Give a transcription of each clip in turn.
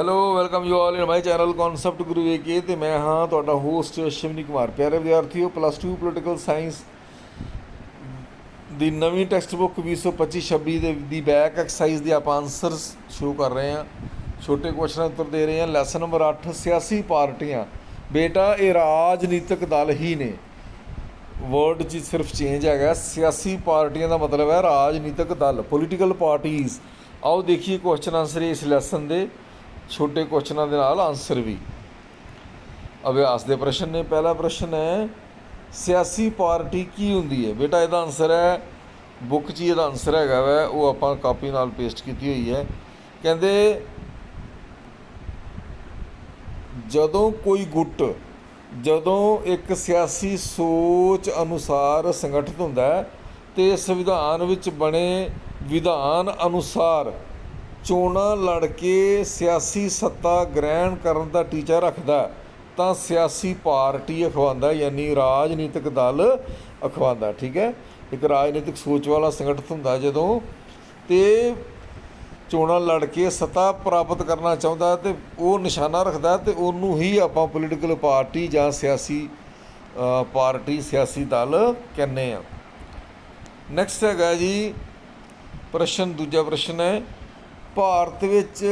Hello welcome you all in my channel concept Guru AK ਤੇ ਮੈਂ ਹਾਂ ਤੁਹਾਡਾ ਹੋਸਟ ਸ਼ਿਵਨੀ ਕੁਮਾਰ ਪਿਆਰੇ ਵਿਦਿਆਰਥੀਓ ਪਲੱਸ 2 ਪੋਲੀਟੀਕਲ ਸਾਇੰਸ ਦੀ ਨਵੀਂ ਟੈਕਸਟ ਬੁੱਕ 2025-26 ਦੇ ਦੀ ਬੈਕ ਐਕਸਰਸਾਈਜ਼ ਦੇ ਆਪਾਂ ਆਨਸਰਸ ਸ਼ੁਰੂ ਕਰ ਰਹੇ ਹਾਂ। ਛੋਟੇ ਕੁਐਸਚਨ ਉੱਤਰ ਦੇ ਰਹੇ ਹਾਂ। ਲੈਸਨ ਨੰਬਰ 8 ਸਿਆਸੀ ਪਾਰਟੀਆਂ। ਬੇਟਾ, ਇਹ ਰਾਜਨੀਤਿਕ ਦਲ ਹੀ ਨੇ। ਵਰਡ 'ਚ ਸਿਰਫ ਚੇਂਜ ਹੈਗਾ। ਸਿਆਸੀ ਪਾਰਟੀਆਂ ਦਾ ਮਤਲਬ ਹੈ ਰਾਜਨੀਤਿਕ ਦਲ ਪੋਲੀਟੀਕਲ ਪਾਰਟੀਆਂ ਆਓ ਦੇਖੀਏ ਕੁਐਸਚਨ ਆਨਸਰ ਇਸ ਲੈਸਨ ਦੇ। ਛੋਟੇ ਕੁਐਸਚਨਾਂ ਦੇ ਨਾਲ ਆਨਸਰ ਵੀ। ਅਭਿਆਸ ਦੇ ਪ੍ਰਸ਼ਨ ਨੇ, ਪਹਿਲਾ ਪ੍ਰਸ਼ਨ ਹੈ, ਸਿਆਸੀ ਪਾਰਟੀ ਕੀ ਹੁੰਦੀ ਹੈ? ਬੇਟਾ, ਇਹਦਾ ਆਨਸਰ ਹੈ ਬੁੱਕ 'ਚ ਹੀ ਇਹਦਾ ਆਨਸਰ ਹੈਗਾ ਵੈ, ਉਹ ਆਪਾਂ ਕਾਪੀ ਨਾਲ ਪੇਸਟ ਕੀਤੀ ਹੋਈ ਹੈ। ਕਹਿੰਦੇ, ਜਦੋਂ ਕੋਈ ਗੁੱਟ, ਜਦੋਂ ਇੱਕ ਸਿਆਸੀ ਸੋਚ ਅਨੁਸਾਰ ਸੰਗਠਿਤ ਹੁੰਦਾ ਹੈ, ਤੇ ਸੰਵਿਧਾਨ ਵਿੱਚ ਬਣੇ ਵਿਧਾਨ ਅਨੁਸਾਰ ਚੋਣਾਂ ਲੜ ਕੇ ਸਿਆਸੀ ਸੱਤਾ ਗ੍ਰਹਿਣ ਕਰਨ ਦਾ ਟੀਚਾ ਰੱਖਦਾ ਤਾਂ ਸਿਆਸੀ ਪਾਰਟੀ ਅਖਵਾਉਂਦਾ ਯਾਨੀ ਰਾਜਨੀਤਿਕ ਦਲ ਅਖਵਾਉਂਦਾ ਠੀਕ ਹੈ? ਇੱਕ ਰਾਜਨੀਤਿਕ ਸੋਚ ਵਾਲਾ ਸੰਗਠਨ ਹੁੰਦਾ ਜਦੋਂ ਤੇ ਚੋਣਾਂ ਲੜ ਕੇ ਸੱਤਾ ਪ੍ਰਾਪਤ ਕਰਨਾ ਚਾਹੁੰਦਾ ਤੇ ਉਹ ਨਿਸ਼ਾਨਾ ਰੱਖਦਾ ਤੇ ਉਹਨੂੰ ਹੀ ਆਪਾਂ ਪੋਲੀਟੀਕਲ ਪਾਰਟੀ ਜਾਂ ਸਿਆਸੀ ਪਾਰਟੀ, ਸਿਆਸੀ ਦਲ ਕਹਿੰਦੇ ਆ ਨੈਕਸਟ ਹੈਗਾ ਜੀ, ਪ੍ਰਸ਼ਨ, ਦੂਜਾ ਪ੍ਰਸ਼ਨ ਹੈ ਭਾਰਤ ਵਿੱਚ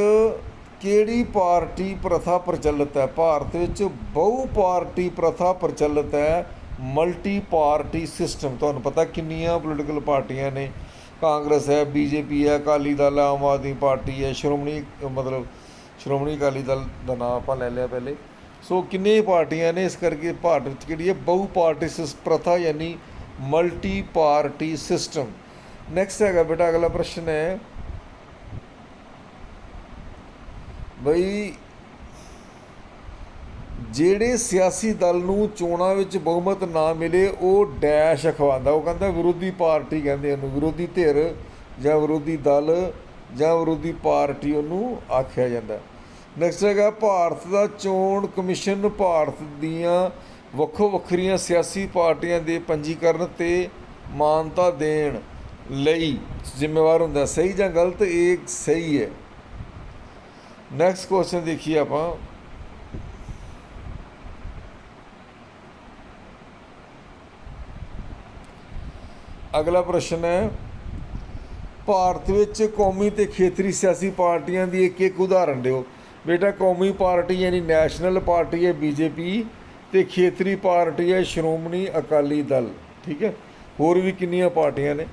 ਕਿਹੜੀ ਪਾਰਟੀ ਪ੍ਰਥਾ ਪ੍ਰਚਲਿਤ ਹੈ? ਭਾਰਤ ਵਿੱਚ ਬਹੁ ਪਾਰਟੀ ਪ੍ਰਥਾ ਪ੍ਰਚਲਿਤ ਹੈ, ਮਲਟੀ ਪਾਰਟੀ ਸਿਸਟਮ। ਤੁਹਾਨੂੰ ਪਤਾ ਕਿੰਨੀਆਂ ਪੋਲੀਟੀਕਲ ਪਾਰਟੀਆਂ ਨੇ? ਕਾਂਗਰਸ ਹੈ, ਬੀਜੇਪੀ ਹੈ, ਅਕਾਲੀ ਦਲ ਆਮ ਆਦਮੀ ਪਾਰਟੀ ਹੈ, ਸ਼੍ਰੋਮਣੀ, ਮਤਲਬ ਸ਼੍ਰੋਮਣੀ ਅਕਾਲੀ ਦਲ ਦਾ ਨਾਮ ਆਪਾਂ ਲੈ ਲਿਆ ਪਹਿਲੇ। ਸੋ ਕਿੰਨੇ ਪਾਰਟੀਆਂ ਨੇ? ਇਸ ਕਰਕੇ ਭਾਰਤ ਵਿੱਚ ਕਿਹੜੀ ਹੈ? ਬਹੁ ਪਾਰਟੀ ਸਿਸ, ਪ੍ਰਥਾ ਯਾਨੀ ਮਲਟੀ ਪਾਰਟੀ ਸਿਸਟਮ। ਨੈਕਸਟ ਹੈਗਾ ਬੇਟਾ, ਅਗਲਾ ਪ੍ਰਸ਼ਨ ਹੈ ਬਈ, ਜਿਹੜੇ ਸਿਆਸੀ ਦਲ ਨੂੰ ਚੋਣਾਂ ਵਿੱਚ ਬਹੁਮਤ ਨਾ ਮਿਲੇ, ਉਹ ਡੈਸ਼ ਅਖਵਾਉਂਦਾ ਉਹ ਕਹਿੰਦਾ ਵਿਰੋਧੀ ਪਾਰਟੀ ਕਹਿੰਦੇ ਉਹਨੂੰ, ਵਿਰੋਧੀ ਧਿਰ ਜਾਂ ਵਿਰੋਧੀ ਦਲ ਜਾਂ ਵਿਰੋਧੀ ਪਾਰਟੀ ਉਹਨੂੰ ਆਖਿਆ ਜਾਂਦਾ। ਨੈਕਸਟ ਹੈਗਾ, ਭਾਰਤ ਦਾ ਚੋਣ ਕਮਿਸ਼ਨ ਭਾਰਤ ਦੀਆਂ ਵੱਖੋ ਵੱਖਰੀਆਂ ਸਿਆਸੀ ਪਾਰਟੀਆਂ ਦੇ ਪੰਜੀਕਰਨ ਤੇ ਮਾਨਤਾ ਦੇਣ ਲਈ ਜ਼ਿੰਮੇਵਾਰ ਹੁੰਦਾ। ਸਹੀ ਜਾਂ ਗਲਤ, ਇਹ ਸਹੀ ਹੈ। ਨੈਕਸਟ ਕੁਐਸਚਨ ਦੇਖੀਏ ਆਪਾਂ। ਅਗਲਾ ਪ੍ਰਸ਼ਨ ਹੈ, ਭਾਰਤ ਵਿੱਚ ਕੌਮੀ ਤੇ ਖੇਤਰੀ ਸਿਆਸੀ ਪਾਰਟੀਆਂ ਦੀ ਇੱਕ ਇੱਕ ਉਦਾਹਰਣ ਦਿਓ। ਬੇਟਾ, ਕੌਮੀ ਪਾਰਟੀ ਯਾਨੀ ਨੈਸ਼ਨਲ ਪਾਰਟੀ ਹੈ ਬੀਜੇਪੀ ਤੇ ਖੇਤਰੀ ਪਾਰਟੀ ਹੈ ਸ਼੍ਰੋਮਣੀ ਅਕਾਲੀ ਦਲ। ਠੀਕ ਹੈ? ਹੋਰ ਵੀ ਕਿੰਨੀਆਂ ਪਾਰਟੀਆਂ ਨੇ?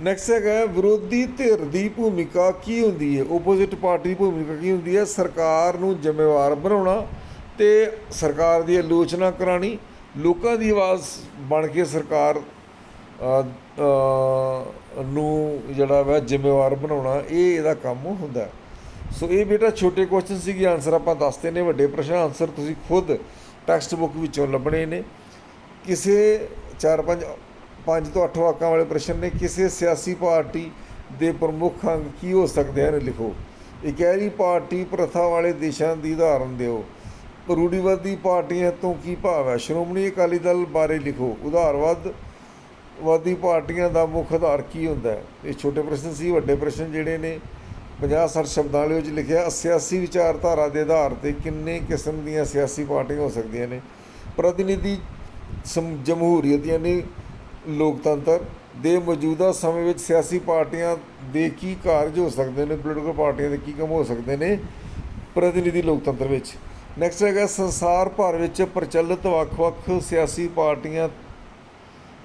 ਨੈਕਸਟ ਹੈਗਾ ਵਿਰੋਧੀ ਧਿਰ ਦੀ ਭੂਮਿਕਾ ਕੀ ਹੁੰਦੀ ਹੈ? ਆਪੋਜ਼ਿਟ ਪਾਰਟੀ ਦੀ ਭੂਮਿਕਾ ਕੀ ਹੁੰਦੀ ਹੈ? ਸਰਕਾਰ ਨੂੰ ਜ਼ਿੰਮੇਵਾਰ ਬਣਾਉਣਾ ਤੇ ਸਰਕਾਰ ਦੀ ਆਲੋਚਨਾ ਕਰਾਣੀ। ਲੋਕਾਂ ਦੀ ਆਵਾਜ਼ ਬਣ ਕੇ ਸਰਕਾਰ ਨੂੰ ਜਿਹੜਾ ਵਾ ਜ਼ਿੰਮੇਵਾਰ ਬਣਾਉਣਾ, ਇਹ ਇਹਦਾ ਕੰਮ ਹੁੰਦਾ ਸੋ ਇਹ ਬੇਟਾ ਛੋਟੇ ਕੁਐਸਚਨ ਸੀਗੇ ਆਨਸਰ ਆਪਾਂ ਦੱਸਦੇ ਨੇ, ਵੱਡੇ ਪ੍ਰਸ਼ਨ ਆਨਸਰ ਤੁਸੀਂ ਖੁਦ ਟੈਕਸਟ ਬੁੱਕ ਵਿੱਚੋਂ ਲੱਭਣੇ ਨੇ। ਕਿਸੇ 4 ਪੰਜ ਤੋਂ ਅੱਠ ਵਾਕਾਂ ਵਾਲੇ ਪ੍ਰਸ਼ਨ ਨੇ ਕਿਸੇ ਸਿਆਸੀ ਪਾਰਟੀ ਦੇ ਪ੍ਰਮੁੱਖ ਅੰਗ ਕੀ ਹੋ ਸਕਦੇ ਹਨ? ਲਿਖੋ। ਇਕਹਿਰੀ ਪਾਰਟੀ ਪ੍ਰਥਾ ਵਾਲੇ ਦੇਸ਼ਾਂ ਦੀ ਉਦਾਹਰਨ ਦਿਓ। ਰੂੜੀਵਾਦੀ ਪਾਰਟੀਆਂ ਤੋਂ ਕੀ ਭਾਵ ਹੈ? ਸ਼੍ਰੋਮਣੀ ਅਕਾਲੀ ਦਲ ਬਾਰੇ ਲਿਖੋ। ਉਦਾਰਵਾਦ ਵਾਦੀ ਪਾਰਟੀਆਂ ਦਾ ਮੁੱਖ ਆਧਾਰ ਕੀ ਹੁੰਦਾ ਹੈ? ਇਹ ਛੋਟੇ ਪ੍ਰਸ਼ਨ ਸੀ, ਵੱਡੇ ਪ੍ਰਸ਼ਨ ਜਿਹੜੇ ਨੇ 50 60 ਸ਼ਬਦਾਵਲੀ ਵਿੱਚ ਲਿਖਿਆ ਸਿਆਸੀ ਵਿਚਾਰਧਾਰਾ ਦੇ ਆਧਾਰ ਤੇ ਕਿੰਨੇ ਕਿਸਮ ਦੀਆਂ ਸਿਆਸੀ ਪਾਰਟੀਆਂ ਹੋ ਸਕਦੀਆਂ ਨੇ? ਪ੍ਰਤੀਨਿਧੀ ਸਮ- ਜਮਹੂਰੀਅਤ ਯਾਨੀ ਲੋਕਤੰਤਰ ਦੇ ਮੌਜੂਦਾ ਸਮੇਂ ਵਿੱਚ ਸਿਆਸੀ ਪਾਰਟੀਆਂ ਦੇ ਕੀ ਕਾਰਜ ਹੋ ਸਕਦੇ ਨੇ ਪੋਲੀਟੀਕਲ ਪਾਰਟੀਆਂ ਦੇ ਕੀ ਕੰਮ ਹੋ ਸਕਦੇ ਨੇ ਪ੍ਰਤੀਨਿਧੀ ਲੋਕਤੰਤਰ ਵਿੱਚ। ਨੈਕਸਟ ਹੈਗਾ ਸੰਸਾਰ ਭਰ ਵਿੱਚ ਪ੍ਰਚਲਿਤ ਵੱਖ-ਵੱਖ ਸਿਆਸੀ ਪਾਰਟੀਆਂ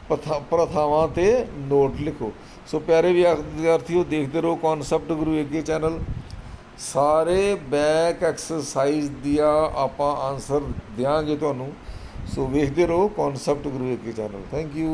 ਪਥਾ, ਪ੍ਰਥਾਵਾਂ ਤੇ ਨੋਟ ਲਿਖੋ। ਸੋ ਪਿਆਰੇ ਵਿਦਿਆਰਥੀਓ, ਦੇਖਦੇ ਰਹੋ ਕਨਸੈਪਟ ਗੁਰੂ ਅੱਗੇ ਚੈਨਲ। ਸਾਰੇ ਬੈਕ ਐਕਸਰਸਾਈਜ਼ ਦੀਆਂ ਆਪਾਂ ਆਨਸਰ ਦਿਆਂਗੇ ਤੁਹਾਨੂੰ। ਸੋ ਵੇਖਦੇ ਰਹੋ ਕਨਸੈਪਟ ਗੁਰੂ ਕੇ ਚੈਨਲ ਥੈਂਕ ਯੂ